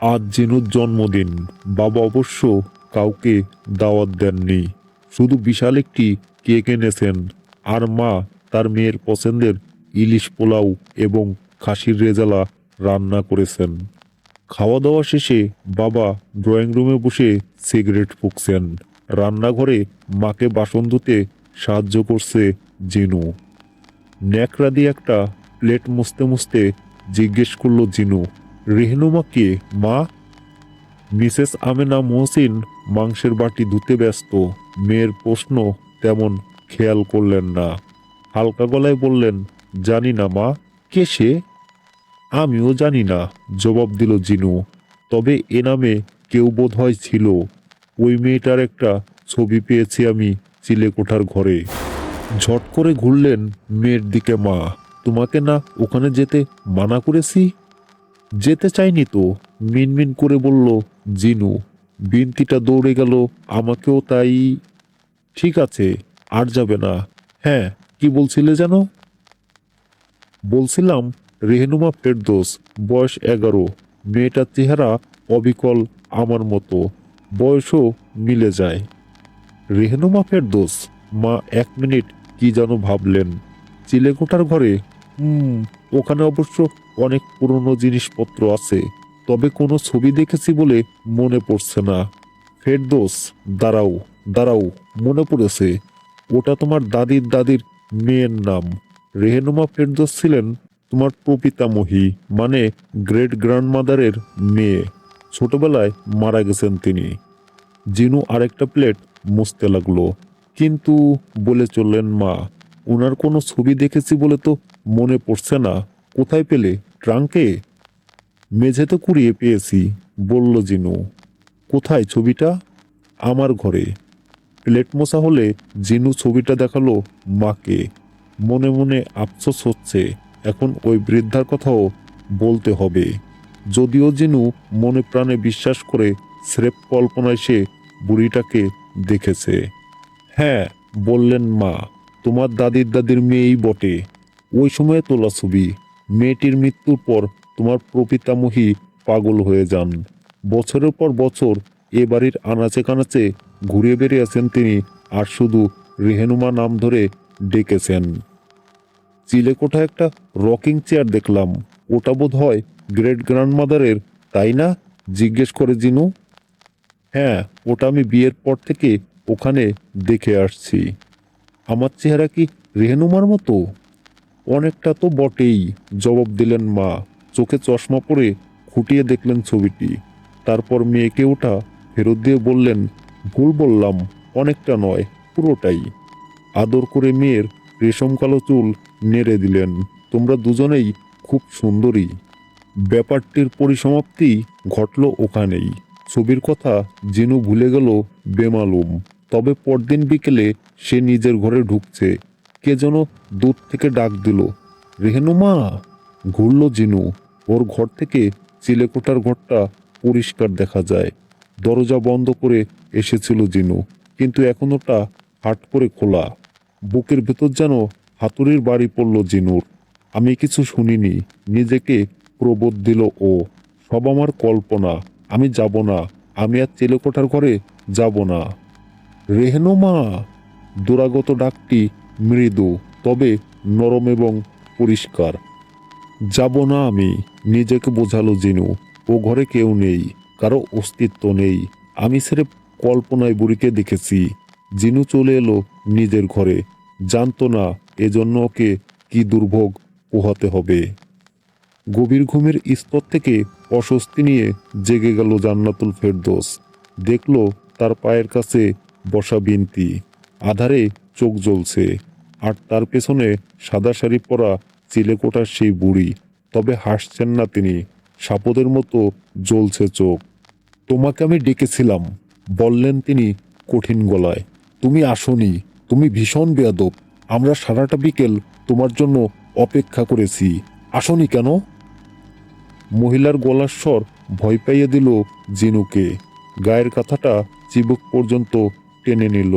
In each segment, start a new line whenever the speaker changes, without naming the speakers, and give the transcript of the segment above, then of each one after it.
আজ জিনুর জন্মদিন। বাবা অবশ্য কাউকে দাওয়াত দেননি। শুধু বিশাল একটি কেক এনেছেন। আর মা তার মেয়ের পছন্দের ইলিশ পোলাও এবং খাসির রেজালা রান্না করেছেন। খাওয়া দাওয়া শেষে বাবা ড্রয়িং রুমে বসে সিগারেট ফুঁকছেন। রান্নাঘরে মাকে বাসন ধুতে সাহায্য করছে জিনু। ন্যাকড়া দিয়ে একটা প্লেট মুছতে মুছতে জিজ্ঞেস করল জিনু রেহনুমা কে? মা? মিসেস আমেনা মহসিন মাংসের বাটি ধুতে ব্যস্ত। মেয়ের প্রশ্ন তেমন খেয়াল করলেন না। হালকা গলায় বললেন, জানি না মা, কে সে? আমিও জানি না, জবাব দিল জিনু। তবে এ নামে কেউ বোধ হয় ছিল। ওই মেয়েটার একটা ছবি পেয়েছি আমি চিলেকোঠার ঘরে। ঝট করে ঘুরলেন মেয়ের দিকে মা। তোমাকে না ওখানে যেতে মানা করেছি? যেতে চাইনি তো, মিনমিন করে বলল, জিনু, বিনতিটা দৌড়ে গেল, আমাকেও তাই ঠিক আছে, আর যাবে না। হ্যাঁ কি বলছিলে যেন? বলছিলাম, রেহনুমা ফেরদোস, বয়স এগারো, মেয়েটার চেহারা অবিকল আমার মতো, বয়সও মিলে যায়। রেহনুমা ফেরদোস, মা এক মিনিট কি যেন ভাবলেন, চিলেকোঠার ঘরে হুম। ওখানে অবশ্য অনেক পুরনো জিনিসপত্র আছে, তবে কোনো ছবি দেখেছি বলে মনে পড়ছে না। ফেরদোস, দাঁড়াও দাঁড়াও, মনে পড়েছে, ওটা তোমার দাদির দাদির মেয়ের নাম। রেহেনুমা ফেরদোস ছিলেন তোমার প্রপিতামহী মানে গ্রেট গ্র্যান্ডমাদারের মেয়ে। ছোটবেলায় মারা গেছেন তিনি। জিনু আরেকটা প্লেট মুছতে লাগল, কিন্তু বলে চললেন মা ওনার কোনো ছবি দেখেছি বলে তো মনে পড়ছে না। কোথায় পেলে? ট্রাঙ্কে? মেঝেতে কুড়িয়ে পেয়েছি, বলল জিনু। কোথায় ছবিটা? আমার ঘরে। প্লেট মোছা হলে জিনু ছবিটা দেখাল মাকে। মনে মনে আফসোস হচ্ছে, এখন ওই বৃদ্ধার কথাও বলতে হবে। যদিও জিনু মনে প্রাণে বিশ্বাস করে স্রেফ কল্পনায় সে বুড়িটাকে দেখেছে। হ্যাঁ বললেন মা। তোমার দাদির দাদির মেয়েই বটে। ওই সময়ে তোলা ছবি। মেয়েটির মৃত্যুর পর তোমার প্রপিতামহী পাগল হয়ে যান। বছরের পর বছর এ বাড়ির আনাচে কানাচে ঘুরে বেরিয়েছেন তিনি আর শুধু রেহেনুমা নাম ধরে ডেকেছেন। চিলেকোঠা একটা রকিং চেয়ার দেখলাম। ওটা বোধ হয় গ্রেট গ্র্যান্ডমাদারের, তাই না? জিজ্ঞেস করে জিনু। হ্যাঁ ওটা আমি বিয়ের পর থেকে ওখানে দেখে আসছি। আমার চেহারা কি রেহনুমার মতো? অনেকটা তো বটেই, জবাব দিলেন মা। চোখে চশমা পরে খুঁটিয়ে দেখলেন ছবিটি। তারপর মেয়েকে ওঠা, ফেরত দিয়ে বললেন, ভুল বললাম, অনেকটা নয়, পুরোটাই। আদর করে মেয়ের রেশম কালো চুল নেড়ে দিলেন, তোমরা দুজনেই খুব সুন্দরী। ব্যাপারটির পরিসমাপ্তি ঘটল ওখানেই। ছবির কথা জিনু ভুলে গেল বেমালুম। তবে পরদিন বিকেলে সে নিজের ঘরে ঢুকছে। কে যেন দূর থেকে ডাক দিল রেহেনুমা ঘুরল জিনু। ওর ঘর থেকে চিলেকোটার ঘরটা পরিষ্কার দেখা যায়। দরজা বন্ধ করে এসেছিল জিনু, কিন্তু এখন ওটা হাট করে খোলা। বুকের ভেতর যেন হাতুড়ির বাড়ি পড়ল জিনুর। আমি কিছু শুনিনি, নিজেকে প্রবোধ দিল ও। সব আমার কল্পনা। আমি যাব না। আমি আর চিলেকোঠার ঘরে যাব না। রেহনুমা, দুরাগত ডাকটি মৃদু, তবে নরম এবং পরিষ্কার। যাব না আমি, নিজেকে বোঝালো জিনু, ও ঘরে কেউ নেই, কারও অস্তিত্ব নেই। আমি স্রেফ কল্পনায় বুড়িকে দেখেছি। জিনু চলে এলো নিজের ঘরে। জানতো না এজন্য ওকে কি দুর্ভোগ পোহাতে হবে। গভীর ঘুমের স্তর থেকে অস্বস্তি নিয়ে জেগে গেল জান্নাতুল ফেরদোস। দেখল তার পায়ের কাছে বসা বিনতি। আধারে চোখ জ্বলছে, আর তার পেছনে সাদা শাড়ি পরা চিলেকোটার সেই বুড়ি। তবে হাসছেন না তিনি, সাপদের মতো জ্বলছে চোখ। তোমাকে আমি ডেকেছিলাম, বললেন তিনি কঠিন গলায়। তুমি আসনি, তুমি ভীষণ বেয়াদব, আমরা সারাটা বিকেল তোমার জন্য অপেক্ষা করেছি। আসনি কেন? মহিলার গলার স্বর ভয় পাইয়ে দিল জিনুকে। গায়ের কথাটা চিবুক পর্যন্ত টেনে নিল।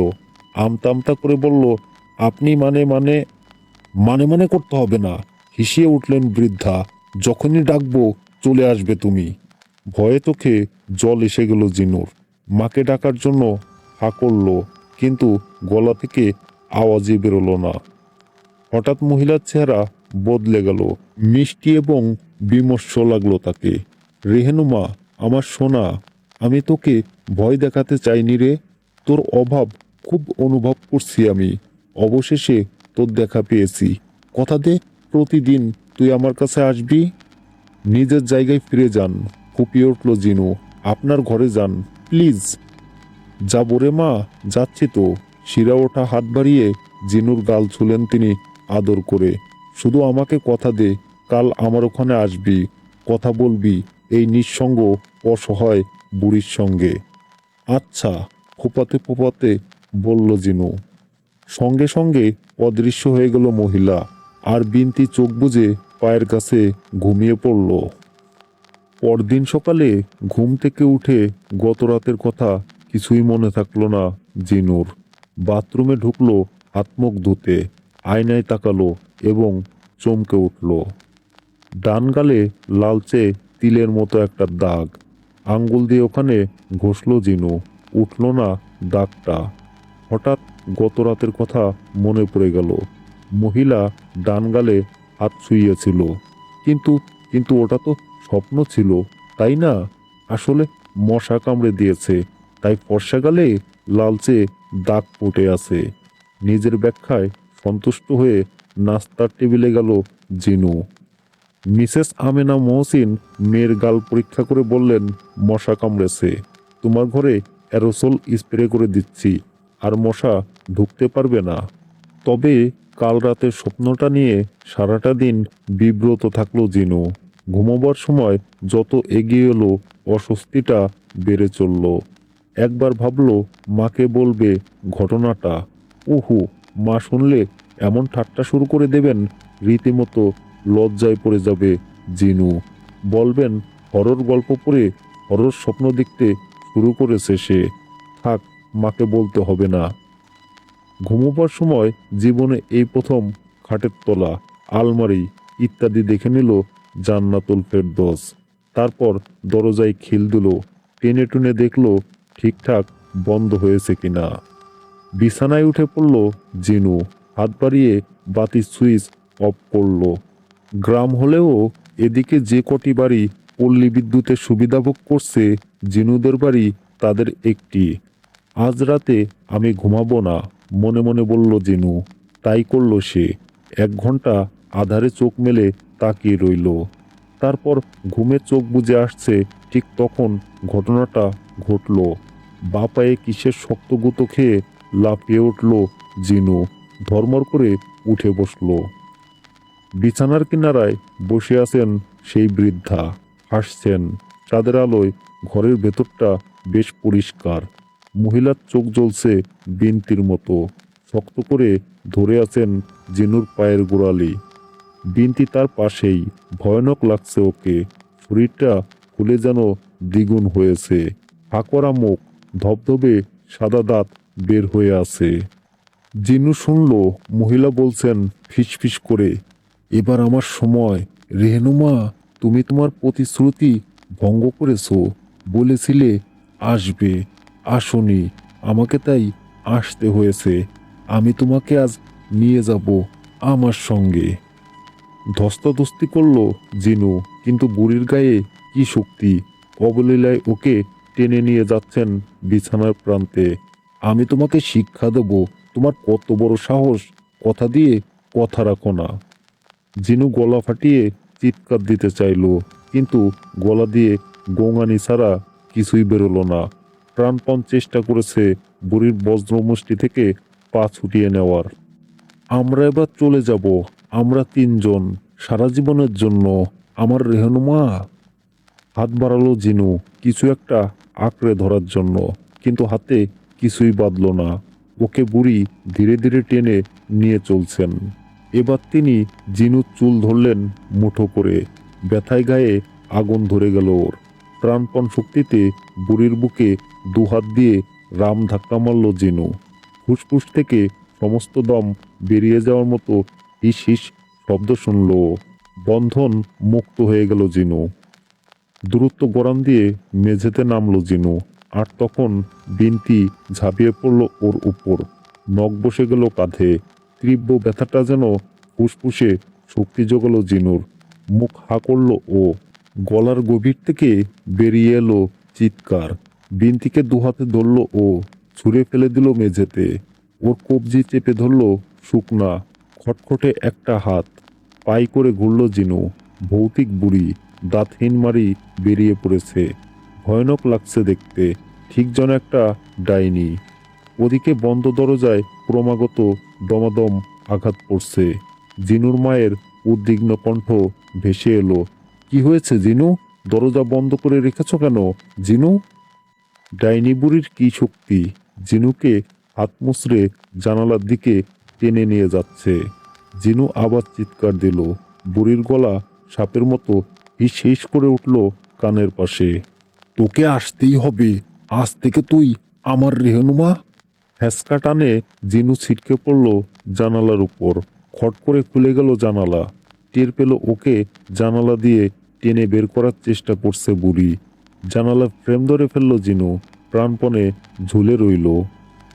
আমতা আমতা করে বলল, আপনি মানে মানে মানে মানে করতে হবে না। হিসিয়ে উঠলেন বৃদ্ধা, যখনই ডাকবো, চলে আসবে তুমি। ভয়ে তোকে জল এসে গেল জিনুর। মাকে ডাকার জন্য হা করল, কিন্তু গলা থেকে আওয়াজই বেরোলো না। হঠাৎ মহিলার চেহারা বদলে গেল, মিষ্টি এবং বিমর্ষ লাগল তাকে। রেহেনুমা, আমার সোনা, আমি তোকে ভয় দেখাতে চাইনি রে। তোর অভাব খুব অনুভব করছি আমি। অবশেষে তোর দেখা পেয়েছি। কথা দে, প্রতিদিন তুই আমার কাছে আসবি? নিজের জায়গায় ফিরে যান ফুপিয়ে উঠল জিনু। আপনার ঘরে যান, প্লিজ। যাব রে মা, যাচ্ছি তো। শিরা ওঠা হাত বাড়িয়ে জিনুর গাল ছুলেন তিনি আদর করে। শুধু আমাকে কথা দে, কাল আমার ওখানে আসবি। কথা বলবি, এই নিঃসঙ্গ, অসহায় বুড়ির সঙ্গে। আচ্ছা। ফোপাতে ফোপাতে বলল জিনু, সঙ্গে সঙ্গে অদৃশ্য হয়ে গেল মহিলা আর বিনতি চোখ বুজে পায়ের কাছে ঘুমিয়ে পড়ল। পরদিন সকালে ঘুম থেকে উঠে গত রাতের কথা কিছুই মনে থাকল না জিনুর। বাথরুমে ঢুকলো, হাত মুখ ধুতে, আয়নায় তাকালো এবং চমকে উঠল। ডান গালে লালচে তিলের মতো একটা দাগ। আঙ্গুল দিয়ে ওখানে ঘষলো জিনু। উঠল না দাগটা হঠাৎ গত রাতের কথা মনে পড়ে গেল। মহিলা ডান গালে হাত ছুঁয়েছিল কিন্তু কিন্তু ওটা তো স্বপ্ন ছিল, তাই না? আসলে মশা কামড়ে দিয়েছে, তাই ফর্সা গালে লালচে দাগ ফুটে আছে। নিজের ব্যাখ্যায় সন্তুষ্ট হয়ে নাস্তার টেবিলে গেল জিনু। মিসেস আমেনা মহসিন মেয়ের গাল পরীক্ষা করে বললেন, মশা কামড়েছে। তোমার ঘরে অ্যারোসল স্প্রে করে দিচ্ছি, আর মশা ঢুকতে পারবে না। তবে কাল রাতের স্বপ্নটা নিয়ে সারাটা দিন বিব্রত থাকল জিনু। ঘুমোবার সময় যত এগিয়ে এলো, অস্বস্তিটা বেড়ে চলল। একবার ভাবল, মাকে বলবে ঘটনাটা। উহু মা শুনলে এমন ঠাট্টা শুরু করে দেবেন, রীতিমতো লজ্জায় পড়ে যাবে জিনু। বলবেন, হরর গল্প পড়ে হরর স্বপ্ন দেখতে শুরু করেছে সে। থাক, মাকে বলতে হবে না। ঘুমোবার সময় জীবনে এই প্রথম খাটের তলা, আলমারি ইত্যাদি দেখে নিল জান্নাতুল ফেরদোস। তারপর দরজায় খিল দিল, টেনে টুনে দেখল ঠিকঠাক বন্ধ হয়েছে কিনা। বিছানায় উঠে পড়ল জিনু, হাত বাড়িয়ে বাতি সুইচ অফ করল। গ্রাম হলেও এদিকে যে কটি বাড়ি পল্লী বিদ্যুতের সুবিধা ভোগ করছে জিনুদের বাড়ি তাদের একটি। আজ রাতে আমি ঘুমাবো না, মনে মনে বলল জিনু। তাই করল সে। এক ঘণ্টা আধারে চোখ মেলে তাকিয়ে রইল। তারপর ঘুমে চোখ বুজে আসছে, ঠিক তখন ঘটনাটা ঘটল। বাপায়ে কিসের শক্ত গুঁতো খেয়ে লাফিয়ে উঠল জিনু, ধর্মর করে উঠে বসল। বিছানার কিনারায় বসে আছেন সেই বৃদ্ধা। হাসছেন চাঁদের আলোয় ঘরের ভেতরটা বেশ পরিষ্কার। মহিলার চোখ জ্বলছে বিনতির মতো। শক্ত করে ধরে আছেন জিনুর পায়ের গোড়ালি। বিনতি তার পাশেই। ভয়ানক লাগছে ওকে। শরীরটা ফুলে যেন দ্বিগুণ হয়েছে। ফাঁকরা মুখ, ধবধবে সাদা দাঁত বের হয়ে আছে। জিনু শুনল, মহিলা বলছেন ফিসফিস করে, এবার আমার সময়। রেহনুমা তুমি তোমার প্রতিশ্রুতি ভঙ্গ করেছ বলেছিলে, আসবে, আসনি, আমাকে তাই আসতে হয়েছে। আমি তোমাকে আজ নিয়ে যাব আমার সঙ্গে। ধস্তাধস্তি করল জিনু, কিন্তু বুড়ির গায়ে কি শক্তি? অবলীলায় ওকে টেনে নিয়ে যাচ্ছেন বিছানার প্রান্তে। আমি তোমাকে শিক্ষা দেব, তোমার কত বড় সাহস, কথা দিয়ে কথা রাখো না। জিনু গলা ফাটিয়ে চিৎকার দিতে চাইল, কিন্তু গলা দিয়ে গোঙানি ছাড়া কিছুই বেরোলো না। প্রাণপণ চেষ্টা করেছে বুড়ির বজ্রমুষ্টি থেকে পা ছুটিয়ে নেওয়ার। আমরা এবার চলে যাব, আমরা তিনজন, সারা জীবনের জন্য, আমার রেহনুমা হাত বাড়ালো জিনু, কিছু একটা আঁকড়ে ধরার জন্য, কিন্তু হাতে কিছুই বাঁধল না। ওকে বুড়ি ধীরে ধীরে টেনে নিয়ে চলছেন। এবার তিনি জিনুর চুল ধরলেন মুঠো করে। ব্যথায় গায়ে আগুন ধরে গেল ওর। প্রাণপণ শক্তিতে বুড়ির বুকে দুহাত দিয়ে রাম ধাক্কা মারল জিনু। ফুসফুস থেকে সমস্ত দম বেরিয়ে যাওয়ার মতো হিস হিস শব্দ শুনল বন্ধন মুক্ত হয়ে গেল জিনু। দূরত্ব গড়ান দিয়ে মেঝেতে নামলো জিনু। আর তখন বিনতি ঝাঁপিয়ে পড়ল ওর উপর। নখ বসে গেল কাঁধে। তীব্র ব্যথাটা যেন ফুসফুসে শক্তি জোগালো জিনুর। মুখ হা করল ও গলার গভীর থেকে বেরিয়ে এলো চিৎকার। বিনতিকে দুহাতে ধরলো ও ছুঁড়ে ফেলে দিল মেঝেতে। ওর কবজি চেপে ধরলো শুকনা, খটখটে একটা হাত। পাই করে ঘুরল জিনু। ভৌতিক বুড়ি দাঁতহীন মারি বেরিয়ে পড়েছে। ভয়ানক লাগছে দেখতে। ঠিক যেন একটা ডাইনি। ওদিকে বন্ধ দরজায় ক্রমাগত দমাদম আঘাত পড়ছে। জিনুর মায়ের উদ্বিগ্ন কণ্ঠ ভেসে এলো। কি হয়েছে জিনু? দরজা বন্ধ করে রেখেছ কেন? জিনু? ডাইনি বুড়ির কি শক্তি? জিনুকে হাত মুচড়ে জানালার দিকে টেনে নিয়ে যাচ্ছে। জিনু আবার চিৎকার দিল। বুড়ির গলা সাপের মতো হিস করে উঠল কানের পাশে। তোকে আসতেই হবে। আজ থেকে তুই আমার রেহনুমা হ্যাসকা টানে জিনু ছিটকে পড়ল জানালার উপর। খট করে খুলে গেল জানালা। টের পেল ওকে জানালা দিয়ে টেনে বের করার চেষ্টা করছে বুড়ি। জানালার ফ্রেম ধরে ফেলল জিনু। প্রাণপণে ঝুলে রইল।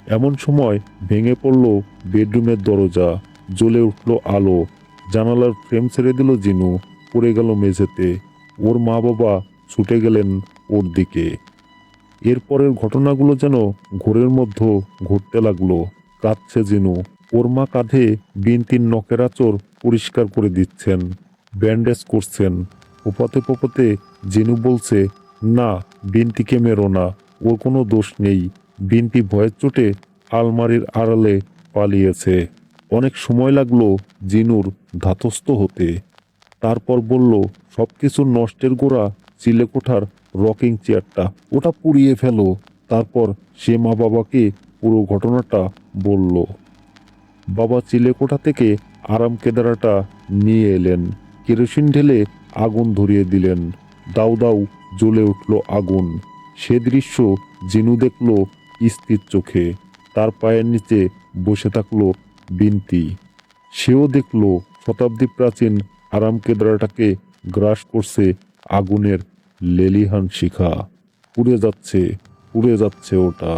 এমন সময় ভেঙে পড়ল বেডরুমের দরজা। জ্বলে উঠল আলো। জানালার ফ্রেম ছেড়ে দিল জিনু। পড়ে গেল মেঝেতে। ওর মা বাবা ছুটে গেলেন ওর দিকে। এরপরের ঘটনাগুলো যেন ঘোরের মধ্যে ঘুরতে লাগল। কাঁদছে জিনু। ওর মা কাঁধে বিনতির নখের আচর পরিষ্কার করে দিচ্ছেন, ব্যান্ডেজ করছেন। পোপাতে পোপাতে জিনু বলছে, না, বিনতিকে মেরো না, ওর কোনো দোষ নেই। বিনতি ভয়ের চোটে আলমারির আড়ালে পালিয়েছে। অনেক সময় লাগল জিনুর ধাতস্থ হতে। তারপর বলল, সবকিছু নষ্টের গোড়া চিলেকোঠার রকিং চেয়ারটা ওটা পুড়িয়ে ফেলো, তারপর সে মা বাবাকে পুরো ঘটনাটা বলল। বাবা চিলেকোঠা থেকে আরাম কেদারাটা নিয়ে এলেন, কেরোসিন ঢেলে আগুন ধরিয়ে দিলেন। দাউ দাউ জ্বলে উঠল আগুন। সে দৃশ্য জিনু দেখল স্থির চোখে, তার পায়ের নিচে বসে থাকল বিনতি। সেও দেখল শতাব্দী প্রাচীন আরাম কেদারাটাকে গ্রাস করছে আগুনের লেলিহান শিখা পুড়ে যাচ্ছে পুড়ে যাচ্ছে ওটা।